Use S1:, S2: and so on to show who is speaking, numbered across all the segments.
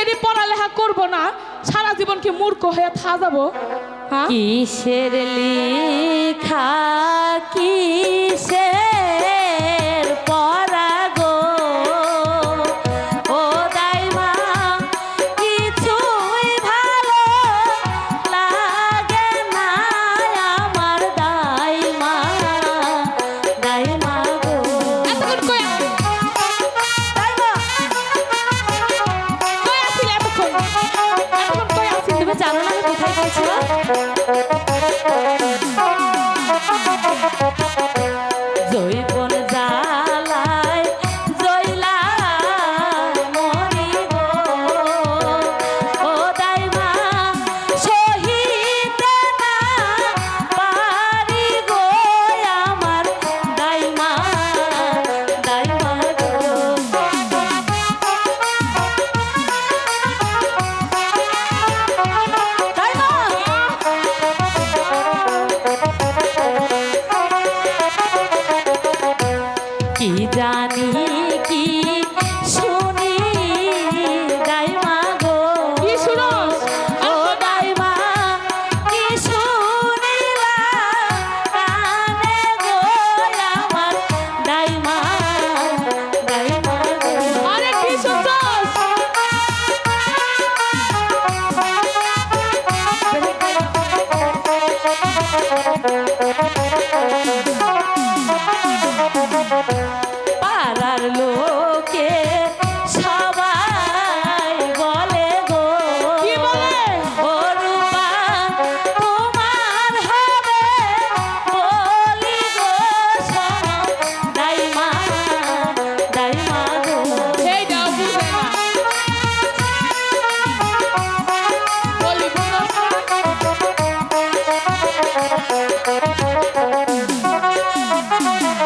S1: সেদিন পড়ালেখা করব না সারা জীবন কি মূর্খ হয়ে থা যাব? হ্যাঁ?
S2: কিসের লিখা কিসে Thank you. की 地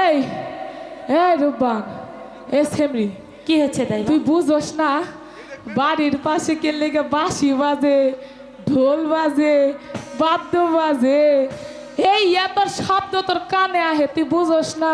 S1: এই এই
S2: রূপবান
S1: এ সেমরি।
S2: কি হচ্ছে তাই
S1: তুই বুঝোস না বাড়ির পাশে কেলে বাঁশি বাজে ঢোল বাজে বাদ্য বাজে এই এত শব্দ তোর কানে আহে তুই বুঝোস না।